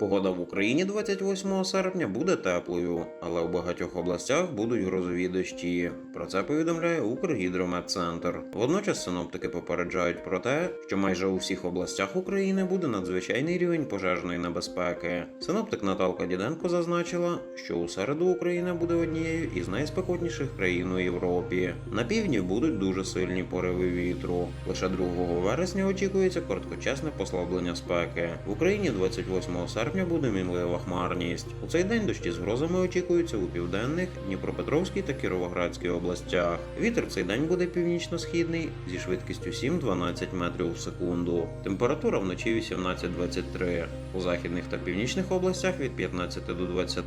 Погода в Україні 28 серпня буде теплою, але у багатьох областях будуть грозові дощі. Про це повідомляє Укргідрометцентр. Водночас синоптики попереджають про те, що майже у всіх областях України буде надзвичайний рівень пожежної небезпеки. Синоптик Наталка Діденко зазначила, що у середу Україна буде однією із найспекотніших країн у Європі. На півдні будуть дуже сильні пориви вітру. Лише 2 вересня очікується короткочасне послаблення спеки. В Україні 28 серпня буде мінлива хмарність. У цей день дощі з грозами очікуються у південних, Дніпропетровській та Кіровоградській областях. Вітер в цей день буде північно-східний зі швидкістю 7-12 метрів в секунду. Температура вночі 18-23. У західних та північних областях від 15 до 20,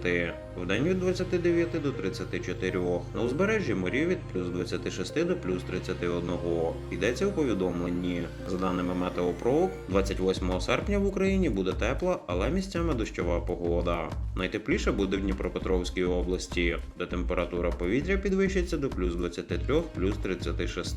в день від 29 до 34. На узбережжі морів від плюс 26 до плюс 31. Йдеться у повідомленні. За даними Метеопрок, 28 серпня в Україні буде тепла, але місцями дощова погода. Найтепліше буде в Дніпропетровській області, де температура повітря підвищиться до плюс 23, плюс 36,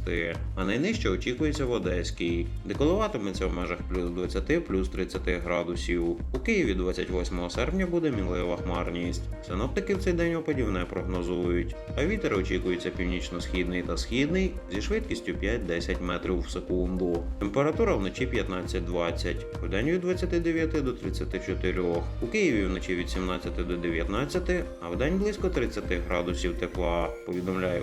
а найнижче очікується в Одеській, де коливатиметься в межах плюс 20, плюс 30 градусів. У Києві 28 серпня буде мінлива хмарність. Синоптики в цей день опадів не прогнозують, а вітер очікується північно-східний та східний зі швидкістю 5-10 метрів в секунду. Температура вночі 15-20, в день від 29 до 34. У Києві вночі від 17 до 19, а в день близько 30 градусів тепла, повідомляє